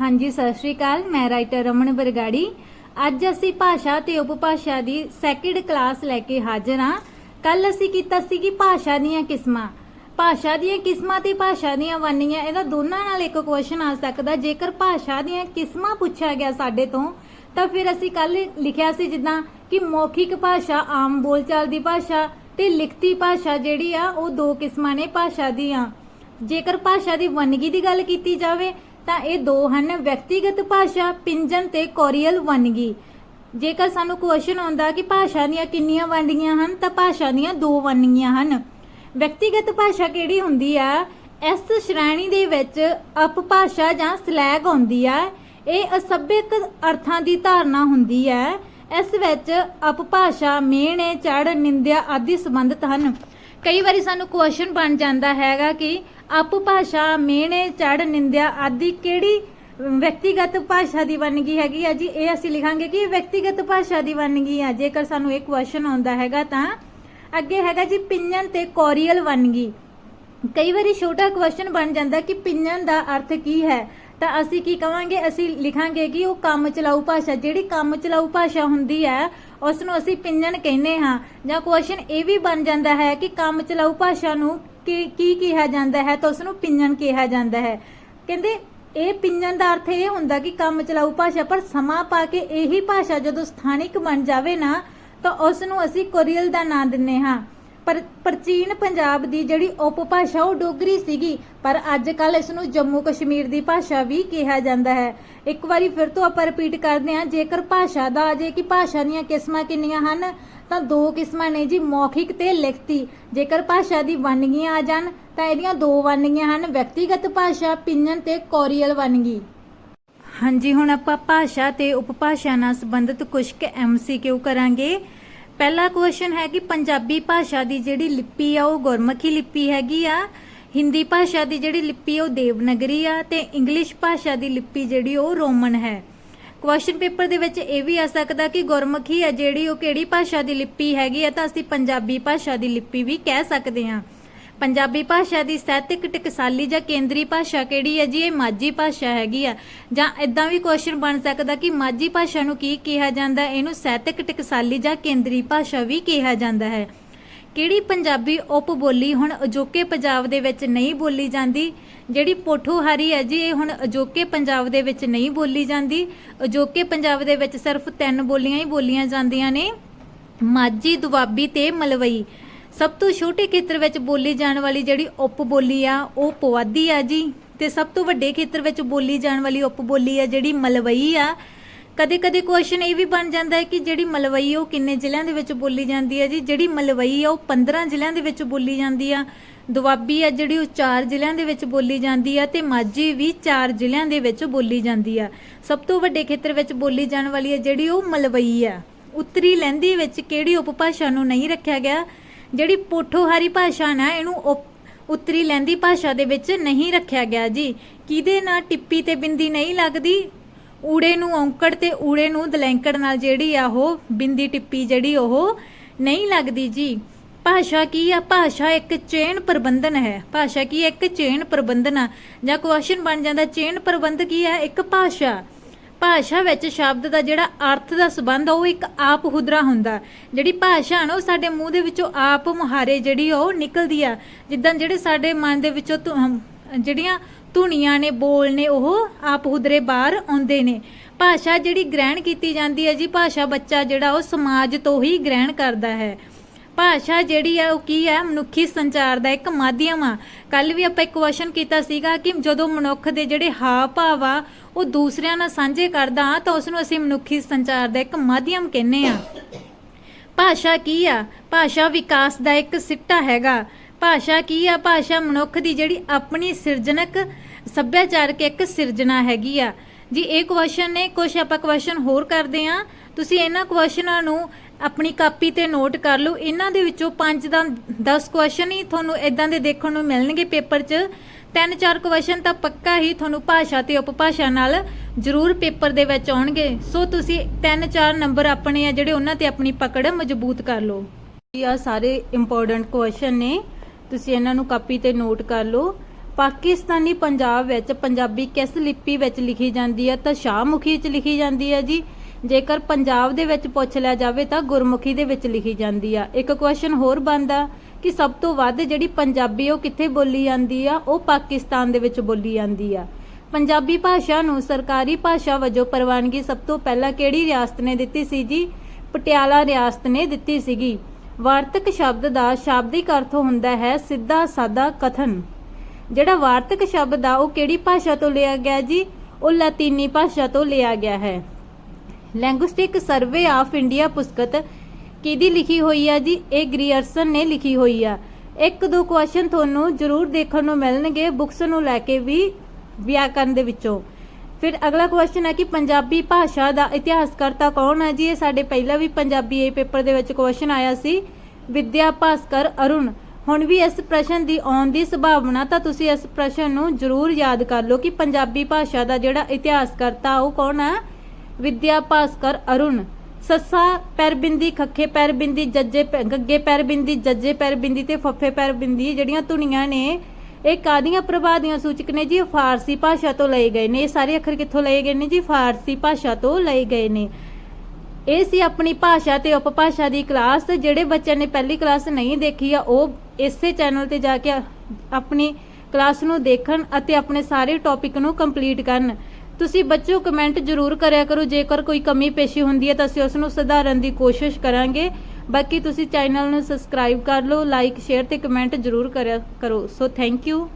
ਹਾਂਜੀ, ਸਤਿ ਸ਼੍ਰੀ ਅਕਾਲ। ਮੈਂ ਰਾਈਟਰ ਰਮਨ ਬਰਗਾੜੀ। ਅੱਜ ਅਸੀਂ ਭਾਸ਼ਾ ਤੇ ਉਪਭਾਸ਼ਾ ਦੀ ਸੈਕਿੰਡ ਕਲਾਸ ਲੈ ਕੇ ਹਾਜ਼ਰ ਹਾਂ। ਕੱਲ ਅਸੀਂ ਕੀਤਾ ਸੀ ਕਿ ਭਾਸ਼ਾ ਦੀਆਂ ਕਿਸਮਾਂ। ਭਾਸ਼ਾ ਦੀਆਂ ਕਿਸਮਾਂ ਤੇ ਭਾਸ਼ਾ ਦੀਆਂ ਵੰਨੀਆਂ ਇਹਦਾ ਦੋਨਾਂ ਨਾਲ ਇੱਕ ਕੁਐਸਚਨ ਆ ਸਕਦਾ। ਜੇਕਰ ਭਾਸ਼ਾ ਦੀਆਂ ਕਿਸਮਾਂ ਪੁੱਛਿਆ ਗਿਆ ਸਾਡੇ ਤੋਂ, ਤਾਂ ਫਿਰ ਅਸੀਂ ਕੱਲ ਲਿਖਿਆ ਸੀ ਜਿੱਦਾਂ ਕਿ ਮੌਖਿਕ ਭਾਸ਼ਾ, ਆਮ ਬੋਲਚਾਲ ਦੀ ਭਾਸ਼ਾ ਤੇ ਲਿਖਤੀ ਭਾਸ਼ਾ ਜਿਹੜੀ ਆ, ਉਹ ਦੋ ਕਿਸਮਾਂ ਨੇ ਭਾਸ਼ਾ ਦੀਆਂ। ਜੇਕਰ ਭਾਸ਼ਾ ਦੀ ਵੰਨਗੀ ਦੀ ਗੱਲ ਕੀਤੀ ਜਾਵੇ ਤਾਂ ਇਹ ਦੋ ਹਨ। ਵਿਅਕਤੀਗਤ ਭਾਸ਼ਾ ਪਿੰਜਨ ਤੇ ਕੋਰੀਅਲ ਵੰਨਗੀ। ਜੇਕਰ ਸਾਨੂੰ ਕੁਐਸਚਨ ਆਉਂਦਾ ਕਿ ਭਾਸ਼ਾ ਦੀਆਂ ਕਿੰਨੀਆਂ ਵੰਨਗੀਆਂ ਹਨ, ਤਾਂ ਭਾਸ਼ਾ ਦੀਆਂ ਦੋ ਵੰਨਗੀਆਂ ਹਨ। ਵਿਅਕਤੀਗਤ ਭਾਸ਼ਾ ਕਿਹੜੀ ਹੁੰਦੀ ਆ? ਇਸ ਸ਼੍ਰੇਣੀ ਦੇ ਵਿੱਚ ਅਪਭਾਸ਼ਾ ਜਾਂ ਸਲੈਗ ਆਉਂਦੀ ਆ। ਇਹ ਅਸਭਿਅਕ ਅਰਥਾਂ ਦੀ ਧਾਰਨਾ ਹੁੰਦੀ ਹੈ ਇਸ ਵਿੱਚ ਅਪਭਾਸ਼ਾ, ਮੇਣੇ ਚੜ ਨਿੰਦਿਆ ਆਦਿ ਸੰਬੰਧਿਤ ਹਨ। ਕਈ ਵਾਰੀ ਸਾਨੂੰ ਕੁਐਸਚਨ ਬਣ ਜਾਂਦਾ ਹੈਗਾ ਕਿ ਅਪਭਾਸ਼ਾ ਮੇਣੇ, ਚੜ, ਨਿੰਦਿਆ ਆਦਿ ਕਿਹੜੀ ਵਿਅਕਤੀਗਤ ਭਾਸ਼ਾ ਦੀ ਵੰਨਗੀ ਹੈਗੀ ਆ ਜੀ? ਇਹ ਅਸੀਂ ਲਿਖਾਂਗੇ ਕਿ ਵਿਅਕਤੀਗਤ ਭਾਸ਼ਾ ਦੀ ਵੰਨਗੀ ਆ। ਜੇਕਰ ਸਾਨੂੰ ਇਹ ਕੁਐਸਚਨ ਆਉਂਦਾ ਹੈਗਾ ਤਾਂ ਅੱਗੇ ਹੈਗਾ ਜੀ ਪਿੰਜਨ ਤੇ ਕੋਰੀਅਲ ਵੰਨਗੀ ਕਈ ਵਾਰੀ ਛੋਟਾ ਕੁਐਸਚਨ ਬਣ ਜਾਂਦਾ ਕਿ ਪਿੰਜਨ ਦਾ ਅਰਥ ਕੀ ਹੈ? ਤਾਂ ਅਸੀਂ ਕੀ ਕਵਾਂਗੇ? ਅਸੀਂ ਲਿਖਾਂਗੇ ਕਿ ਉਹ ਕੰਮ ਚਲਾਊ ਭਾਸ਼ਾ, ਜਿਹੜੀ ਕੰਮ ਚਲਾਊ ਭਾਸ਼ਾ ਹੁੰਦੀ ਹੈ ਉਸ ਨੂੰ ਅਸੀਂ ਪਿੰਜਣ ਕਹਿੰਦੇ ਹਾਂ। ਜਾਂ ਕੁਐਸਚਨ ਇਹ ਵੀ ਬਣ ਜਾਂਦਾ ਹੈ ਕਿ ਕੰਮ ਚਲਾਊ ਭਾਸ਼ਾ ਨੂੰ ਕੀ ਕੀ ਕਿਹਾ ਜਾਂਦਾ ਹੈ ਤਾਂ ਉਸ ਨੂੰ ਪਿੰਜਨ ਕਿਹਾ ਜਾਂਦਾ ਹੈ। ਕਹਿੰਦੇ, ਇਹ ਪਿੰਜਣ ਦਾ ਅਰਥ ਇਹ ਹੁੰਦਾ ਕਿ ਕੰਮ ਚਲਾਊ ਭਾਸ਼ਾ, ਪਰ ਸਮਾਂ ਪਾ ਕੇ ਇਹੀ ਭਾਸ਼ਾ ਜਦੋਂ ਸਥਾਨਿਕ ਬਣ ਜਾਵੇ ਨਾ, ਤਾਂ ਉਸ ਨੂੰ ਅਸੀਂ ਕੋਰੀਅਲ ਦਾ ਨਾਂ ਦਿੰਨੇ ਹਾਂ। ਪਰ ਪ੍ਰਾਚੀਨ ਪੰਜਾਬ ਦੀ ਜਿਹੜੀ ਉਪਭਾਸ਼ਾ ਉਹ ਡੋਗਰੀ ਸੀਗੀ, ਪਰ ਅੱਜ ਕੱਲ ਇਸ ਨੂੰ ਜੰਮੂ ਕਸ਼ਮੀਰ ਦੀ ਭਾਸ਼ਾ ਵੀ ਕਿਹਾ ਜਾਂਦਾ ਹੈ। ਇੱਕ ਵਾਰੀ ਫਿਰ ਤੋਂ ਆਪਾਂ ਰਿਪੀਟ ਕਰਦੇ ਹਾਂ, ਜੇਕਰ ਭਾਸ਼ਾ ਦਾ ਅਜੇ ਕਿ ਭਾਸ਼ਾ ਦੀਆਂ ਕਿਸਮਾਂ ਕਿੰਨੀਆਂ ਹਨ, ਤਾਂ ਦੋ ਕਿਸਮਾਂ ਨੇ ਜੀ, ਮੌਖਿਕ ਤੇ ਲਿਖਤੀ। ਜੇਕਰ ਭਾਸ਼ਾ ਦੀ ਵੰਨਗੀਆਂ ਆ ਜਾਣ, ਤਾਂ ਇਹਦੀਆਂ ਦੋ ਵੰਨਗੀਆਂ ਹਨ, ਵਿਅਕਤੀਗਤ ਭਾਸ਼ਾ, ਪਿੰਜਨ ਤੇ ਕੋਰੀਅਲ ਵੰਨਗੀ। ਹਾਂਜੀ, ਹੁਣ ਆਪਾਂ ਭਾਸ਼ਾ ਤੇ ਉਪਭਾਸ਼ਾ ਨਾਲ ਸੰਬੰਧਿਤ ਕੁਝ ਕੁ ਐਮਸੀਕਿਊ ਕਰਾਂਗੇ। ਪਹਿਲਾ ਕੁਐਸਚਨ ਹੈ ਕਿ ਪੰਜਾਬੀ ਭਾਸ਼ਾ ਦੀ ਜਿਹੜੀ ਲਿਪੀ ਆ, ਉਹ ਗੁਰਮੁਖੀ ਲਿਪੀ ਹੈਗੀ ਆ। ਹਿੰਦੀ ਭਾਸ਼ਾ ਦੀ ਜਿਹੜੀ ਲਿਪੀ, ਉਹ ਦੇਵਨਗਰੀ ਆ ਤੇ ਇੰਗਲਿਸ਼ ਭਾਸ਼ਾ ਦੀ ਲਿਪੀ ਜਿਹੜੀ, ਉਹ ਰੋਮਨ ਹੈ। ਕੁਐਸਚਨ ਪੇਪਰ ਦੇ ਵਿੱਚ ਇਹ ਵੀ ਆ ਸਕਦਾ ਕਿ ਗੁਰਮੁਖੀ ਆ ਜਿਹੜੀ, ਉਹ ਕਿਹੜੀ ਭਾਸ਼ਾ ਦੀ ਲਿਪੀ ਹੈਗੀ ਆ, ਤਾਂ ਅਸੀਂ ਪੰਜਾਬੀ ਭਾਸ਼ਾ ਦੀ ਲਿਪੀ ਵੀ ਕਹਿ ਸਕਦੇ ਹਾਂ। ਪੰਜਾਬੀ ਭਾਸ਼ਾ ਦੀ ਸਾਹਿਤਿਕ ਟਕਸਾਲੀ ਜਾਂ ਕੇਂਦਰੀ ਭਾਸ਼ਾ ਕਿਹੜੀ ਹੈ ਜੀ? ਇਹ ਮਾਝੀ ਭਾਸ਼ਾ ਹੈਗੀ ਆ। ਜਾਂ ਇਦਾਂ ਵੀ ਕੁਐਸਚਨ ਬਣ ਸਕਦਾ ਕਿ ਮਾਝੀ ਭਾਸ਼ਾ ਨੂੰ ਕੀ ਕਿਹਾ ਜਾਂਦਾ ਇਹਨੂੰ ਸਾਹਿਤਿਕ ਟਕਸਾਲੀ ਜਾਂ ਕੇਂਦਰੀ ਭਾਸ਼ਾ ਵੀ ਕਿਹਾ ਜਾਂਦਾ ਹੈ। ਕਿਹੜੀ ਪੰਜਾਬੀ ਉਪ ਬੋਲੀ ਹੁਣ ਅਜੋਕੇ ਪੰਜਾਬ ਦੇ ਵਿੱਚ ਨਹੀਂ ਬੋਲੀ ਜਾਂਦੀ? ਜਿਹੜੀ ਪੋਠੋਹਾਰੀ ਹੈ ਜੀ, ਇਹ ਹੁਣ ਅਜੋਕੇ ਪੰਜਾਬ ਦੇ ਵਿੱਚ ਨਹੀਂ ਬੋਲੀ ਜਾਂਦੀ। ਅਜੋਕੇ ਪੰਜਾਬ ਦੇ ਵਿੱਚ ਸਿਰਫ ਤਿੰਨ ਬੋਲੀਆਂ ਹੀ ਬੋਲੀਆਂ ਜਾਂਦੀਆਂ ਨੇ। ਮਾਝੀ ਦੁਆਬੀ ਤੇ ਮਲਵਈ। ਸਭ ਤੋਂ ਛੋਟੇ ਖੇਤਰ ਵਿੱਚ ਬੋਲੀ ਜਾਣ ਵਾਲੀ ਜਿਹੜੀ ਉਪ ਬੋਲੀ ਆ, ਉਹ ਪੁਆਧੀ ਆ ਜੀ। ਤੇ ਸਭ ਤੋਂ ਵੱਡੇ ਖੇਤਰ ਵਿੱਚ ਬੋਲੀ ਜਾਣ ਵਾਲੀ ਉਪ ਬੋਲੀ ਆ ਜਿਹੜੀ ਮਲਵਈ ਆ। ਕਦੇ ਕਦੇ ਕੁਐਸਚਨ ਇਹ ਵੀ ਬਣ ਜਾਂਦਾ ਹੈ ਕਿ ਜਿਹੜੀ ਮਲਵਈ ਉਹ ਕਿੰਨੇ ਜ਼ਿਲ੍ਹਿਆਂ ਦੇ ਵਿੱਚ ਬੋਲੀ ਜਾਂਦੀ ਹੈ ਜੀ? ਜਿਹੜੀ ਮਲਵਈ ਆ, ਉਹ 15 ਜ਼ਿਲ੍ਹਿਆਂ ਦੇ ਵਿੱਚ ਬੋਲੀ ਜਾਂਦੀ ਆ। ਦੁਆਬੀ ਆ ਜਿਹੜੀ, ਉਹ 4 ਜ਼ਿਲ੍ਹਿਆਂ ਦੇ ਵਿੱਚ ਬੋਲੀ ਜਾਂਦੀ ਆ ਤੇ ਮਾਝੀ ਵੀ 4 ਜ਼ਿਲ੍ਹਿਆਂ ਦੇ ਵਿੱਚ ਬੋਲੀ ਜਾਂਦੀ ਆ। ਸਭ ਤੋਂ ਵੱਡੇ ਖੇਤਰ ਵਿੱਚ ਬੋਲੀ ਜਾਣ ਵਾਲੀ ਹੈ ਜਿਹੜੀ, ਉਹ ਮਲਵਈ ਆ। ਉੱਤਰੀ ਲਹਿੰਦੀ ਵਿੱਚ ਕਿਹੜੀ ਉਪਭਾਸ਼ਾ ਨੂੰ ਨਹੀਂ ਰੱਖਿਆ ਗਿਆ? ਜਿਹੜੀ ਪੋਠੋਹਾਰੀ ਭਾਸ਼ਾ ਨਾ, ਇਹਨੂੰ ਉਪ- ਉੱਤਰੀ ਲਹਿੰਦੀ ਭਾਸ਼ਾ ਦੇ ਵਿੱਚ ਨਹੀਂ ਰੱਖਿਆ ਗਿਆ ਜੀ। ਕਿਹਦੇ ਨਾਲ ਟਿੱਪੀ ਤੇ ਬਿੰਦੀ ਨਹੀਂ ਲੱਗਦੀ? ਊੜੇ ਨੂੰ ਔਂਕੜ ਤੇ ਊੜੇ ਨੂੰ ਦਲੈਂਕੜ ਨਾਲ ਜਿਹੜੀ ਆ ਉਹ ਬਿੰਦੀ ਟਿੱਪੀ ਜਿਹੜੀ ਉਹ ਨਹੀਂ ਲੱਗਦੀ ਜੀ। ਭਾਸ਼ਾ ਕੀ ਆ? ਭਾਸ਼ਾ ਇੱਕ ਚੇਨ ਪ੍ਰਬੰਧਨ ਹੈ। ਭਾਸ਼ਾ ਕੀ ਹੈ? ਇੱਕ ਚੇਨ ਪ੍ਰਬੰਧਨ ਆ। ਜਾਂ ਕੁਐਸਚਨ ਬਣ ਜਾਂਦਾ, ਚੇਨ ਪ੍ਰਬੰਧ ਕੀ ਆ? ਇੱਕ ਭਾਸ਼ਾ। ਭਾਸ਼ਾ ਵਿੱਚ ਸ਼ਬਦ ਦਾ ਜਿਹੜਾ ਅਰਥ ਦਾ ਸੰਬੰਧ ਆ, ਉਹ ਇੱਕ ਆਪ ਹੁਦਰਾ ਹੁੰਦਾ। ਜਿਹੜੀ ਭਾਸ਼ਾ ਨਾ, ਉਹ ਸਾਡੇ ਮੂੰਹ ਦੇ ਵਿੱਚੋਂ ਆਪ ਮੁਹਾਰੇ ਜਿਹੜੀ ਉਹ ਨਿਕਲਦੀ ਆ। ਜਿੱਦਾਂ ਜਿਹੜੇ ਸਾਡੇ ਮਨ ਦੇ ਵਿੱਚੋਂ ਧੁ- ਜਿਹੜੀਆਂ ਧੁਨੀਆਂ ਨੇ, ਬੋਲ ਨੇ, ਉਹ ਆਪ ਹੁਦਰੇ ਬਾਹਰ ਆਉਂਦੇ ਨੇ। ਭਾਸ਼ਾ ਜਿਹੜੀ ਗ੍ਰਹਿਣ ਕੀਤੀ ਜਾਂਦੀ ਹੈ ਜੀ, ਭਾਸ਼ਾ ਬੱਚਾ ਜਿਹੜਾ, ਉਹ ਸਮਾਜ ਤੋਂ ਹੀ ਗ੍ਰਹਿਣ ਕਰਦਾ ਹੈ। ਭਾਸ਼ਾ ਜਿਹੜੀ ਆ ਉਹ ਕੀ ਹੈ ਮਨੁੱਖੀ ਸੰਚਾਰ ਦਾ ਇੱਕ ਮਾਧਿਅਮ ਆ। ਕੱਲ ਵੀ ਆਪਾਂ ਇੱਕ ਕੁਐਸਚਨ ਕੀਤਾ ਸੀਗਾ ਕਿ ਜਦੋਂ ਮਨੁੱਖ ਦੇ ਜਿਹੜੇ ਹਾਵ ਭਾਵ ਆ, ਉਹ ਦੂਸਰਿਆਂ ਨਾਲ ਸਾਂਝੇ ਕਰਦਾ ਆ ਤਾਂ ਉਸ ਨੂੰ ਅਸੀਂ ਮਨੁੱਖੀ ਸੰਚਾਰ ਦਾ ਇੱਕ ਮਾਧਿਅਮ ਕਹਿੰਦੇ ਆ ਭਾਸ਼ਾ ਕੀ ਆ? ਭਾਸ਼ਾ ਵਿਕਾਸ ਦਾ ਇੱਕ ਸਿੱਟਾ ਹੈਗਾ। ਭਾਸ਼ਾ ਕੀ ਆ? ਭਾਸ਼ਾ ਮਨੁੱਖ ਦੀ ਜਿਹੜੀ ਆਪਣੀ ਸਿਰਜਣਕ ਸੱਭਿਆਚਾਰਕ ਇੱਕ ਸਿਰਜਣਾ ਹੈਗੀ ਆ। ਜੀ, ਇਹ ਕੁਐਸਚਨ ਨੇ ਕੁਝ ਆਪਾਂ ਕੁਐਸਚਨ ਹੋਰ ਕਰਦੇ ਆ ਤੁਸੀਂ ਇਹਨਾਂ ਕੁਐਸਚਨਾਂ ਨੂੰ ਆਪਣੀ ਕਾਪੀ ਤੇ ਨੋਟ ਕਰ ਲਓ। ਇਹਨਾਂ ਦੇ ਵਿੱਚੋਂ 5 ਦਾ 10 ਕੁਐਸਚਨ ਹੀ ਤੁਹਾਨੂੰ ਇਦਾਂ ਦੇ ਦੇਖਣ ਨੂੰ ਮਿਲਣਗੇ ਪੇਪਰ 'ਚ। ਤਿੰਨ ਚਾਰ ਕੁਐਸਚਨ ਤਾਂ ਪੱਕਾ ਹੀ ਤੁਹਾਨੂੰ ਭਾਸ਼ਾ ਤੇ ਉਪਭਾਸ਼ਾ ਨਾਲ ਜ਼ਰੂਰ ਪੇਪਰ ਦੇ ਵਿੱਚ ਆਉਣਗੇ। ਸੋ ਤੁਸੀਂ ਤਿੰਨ ਚਾਰ ਨੰਬਰ ਆਪਣੇ ਆ ਜਿਹੜੇ ਉਹਨਾਂ ਤੇ ਆਪਣੀ ਪਕੜ ਮਜ਼ਬੂਤ ਕਰ ਲਓ। ਇਹ ਆ ਸਾਰੇ ਇੰਪੋਰਟੈਂਟ ਕੁਐਸਚਨ ਨੇ। ਤੁਸੀਂ ਇਹਨਾਂ ਨੂੰ ਕਾਪੀ ਤੇ ਨੋਟ ਕਰ ਲਓ। ਪਾਕਿਸਤਾਨੀ ਪੰਜਾਬ ਵਿੱਚ ਪੰਜਾਬੀ ਕਿਸ ਲਿਪੀ ਵਿੱਚ ਲਿਖੀ ਜਾਂਦੀ ਹੈ? ਤਾਂ ਸ਼ਾਹਮੁਖੀ ਵਿੱਚ ਲਿਖੀ ਜਾਂਦੀ ਹੈ ਜੀ। ਜੇਕਰ ਪੰਜਾਬ ਦੇ ਵਿੱਚ ਪੁੱਛ ਲਿਆ ਜਾਵੇ ਤਾਂ ਗੁਰਮੁਖੀ ਦੇ ਵਿੱਚ ਲਿਖੀ ਜਾਂਦੀ ਆ। ਇੱਕ ਕੁਐਸਚਨ ਹੋਰ ਬਣਦਾ ਕਿ ਸਭ ਤੋਂ ਵੱਧ ਜਿਹੜੀ ਪੰਜਾਬੀ ਉਹ ਕਿੱਥੇ ਬੋਲੀ ਜਾਂਦੀ ਆ? ਉਹ ਪਾਕਿਸਤਾਨ ਦੇ ਵਿੱਚ ਬੋਲੀ ਜਾਂਦੀ ਆ। ਪੰਜਾਬੀ ਭਾਸ਼ਾ ਨੂੰ ਸਰਕਾਰੀ ਭਾਸ਼ਾ ਵਜੋਂ ਪ੍ਰਵਾਨਗੀ ਸਭ ਤੋਂ ਪਹਿਲਾਂ ਕਿਹੜੀ ਰਿਆਸਤ ਨੇ ਦਿੱਤੀ ਸੀ ਜੀ? ਪਟਿਆਲਾ ਰਿਆਸਤ ਨੇ ਦਿੱਤੀ ਸੀਗੀ। ਵਾਰਤਕ ਸ਼ਬਦ ਦਾ ਸ਼ਾਬਦਿਕ ਅਰਥ ਹੁੰਦਾ ਹੈ ਸਿੱਧਾ ਸਾਦਾ ਕਥਨ। ਜਿਹੜਾ ਵਾਰਤਕ ਸ਼ਬਦ ਆ, ਉਹ ਕਿਹੜੀ ਭਾਸ਼ਾ ਤੋਂ ਲਿਆ ਗਿਆ ਜੀ? ਉਹ ਲਾਤੀਨੀ ਭਾਸ਼ਾ ਤੋਂ ਲਿਆ ਗਿਆ ਹੈ। ਲੈਂਗੁਇਸਟਿਕ ਸਰਵੇ ਆਫ ਇੰਡੀਆ ਪੁਸਤਕ ਕਿਹਦੀ ਲਿਖੀ ਹੋਈ ਆ ਜੀ? ਇਹ ਗ੍ਰੀਅਰਸਨ ਨੇ ਲਿਖੀ ਹੋਈ ਆ। ਇੱਕ ਦੋ ਕੁਐਸਚਨ ਤੁਹਾਨੂੰ ਜ਼ਰੂਰ ਦੇਖਣ ਨੂੰ ਮਿਲਣਗੇ, ਬੁੱਕਸ ਨੂੰ ਲੈ ਕੇ ਵੀ ਵਿਆਕਰਨ ਦੇ ਵਿੱਚੋਂ। ਫਿਰ ਅਗਲਾ ਕੁਐਸਚਨ ਹੈ ਕਿ ਪੰਜਾਬੀ ਭਾਸ਼ਾ ਦਾ ਇਤਿਹਾਸਕਰਤਾ ਕੌਣ ਹੈ ਜੀ? ਇਹ ਸਾਡੇ ਪਹਿਲਾਂ ਵੀ ਪੰਜਾਬੀ ਏ ਪੇਪਰ ਦੇ ਵਿੱਚ ਕੁਐਸਚਨ ਆਇਆ ਸੀ। ਵਿਦਿਆ ਭਾਸਕਰ ਅਰੁਣ। ਹੁਣ ਵੀ ਇਸ ਪ੍ਰਸ਼ਨ ਦੀ ਆਉਣ ਦੀ ਸੰਭਾਵਨਾ ਤਾਂ ਤੁਸੀਂ ਇਸ ਪ੍ਰਸ਼ਨ ਨੂੰ ਜ਼ਰੂਰ ਯਾਦ ਕਰ ਲਓ ਕਿ ਪੰਜਾਬੀ ਭਾਸ਼ਾ ਦਾ ਜਿਹੜਾ ਇਤਿਹਾਸਕਰਤਾ ਉਹ ਕੌਣ ਹੈ ਵਿਦਿਆ ਭਾਸਕਰ ਅਰੁਣ ਸੱਸਾ ਪੈਰਬਿੰਦੀ ਖੱਖੇ ਪੈਰਬਿੰਦੀ ਜੱਜੇ ਪੈ- ਗੱਗੇ ਪੈਰਬਿੰਦੀ ਜੱਜੇ ਪੈਰਬਿੰਦੀ ਤੇ ਫੱਫੇ ਪੈਰਬਿੰਦੀ ਜਿਹੜੀਆਂ ਧੁਨੀਆਂ ਨੇ ਇਹ ਕਾਦੀਆਂ ਪ੍ਰਭਾਵ ਦੀਆਂ ਸੂਚਕ ਨੇ ਜੀ ਇਹ ਫਾਰਸੀ ਭਾਸ਼ਾ ਤੋਂ ਲਏ ਗਏ ਨੇ ਇਹ ਸਾਰੇ ਅੱਖਰ ਕਿੱਥੋਂ ਲਏ ਗਏ ਨੇ ਜੀ ਫਾਰਸੀ ਭਾਸ਼ਾ ਤੋਂ ਲਏ ਗਏ ਨੇ ਇਹ ਸੀ ਆਪਣੀ ਭਾਸ਼ਾ ਤੇ ਉਪਭਾਸ਼ਾ ਦੀ ਕਲਾਸ ਜਿਹੜੇ ਬੱਚਿਆਂ ਨੇ ਪਹਿਲੀ ਕਲਾਸ ਨਹੀਂ ਦੇਖੀ ਆ ਉਹ ਇਸੇ ਚੈਨਲ ਤੇ ਜਾ ਕੇ ਆਪਣੀ ਕਲਾਸ ਨੂੰ ਦੇਖਣ ਅਤੇ ਆਪਣੇ ਸਾਰੇ ਟੌਪਿਕ ਨੂੰ ਕੰਪਲੀਟ ਕਰਨ ਤੁਸੀਂ ਬੱਚਿਓ ਕਮੈਂਟ ਜ਼ਰੂਰ ਕਰਿਆ ਕਰੋ, ਜੇਕਰ ਕੋਈ ਕਮੀ ਪੇਸ਼ੀ ਹੁੰਦੀ ਹੈ ਤਾਂ ਅਸੀਂ ਉਸ ਨੂੰ ਸੁਧਾਰਨ ਦੀ ਕੋਸ਼ਿਸ਼ ਕਰਾਂਗੇ। ਬਾਕੀ ਤੁਸੀਂ ਚੈਨਲ ਨੂੰ ਸਬਸਕ੍ਰਾਈਬ ਕਰ ਲਓ ਲਾਈਕ ਸ਼ੇਅਰ ਤੇ ਕਮੈਂਟ ਜ਼ਰੂਰ ਕਰਿਆ ਕਰੋ। So thank you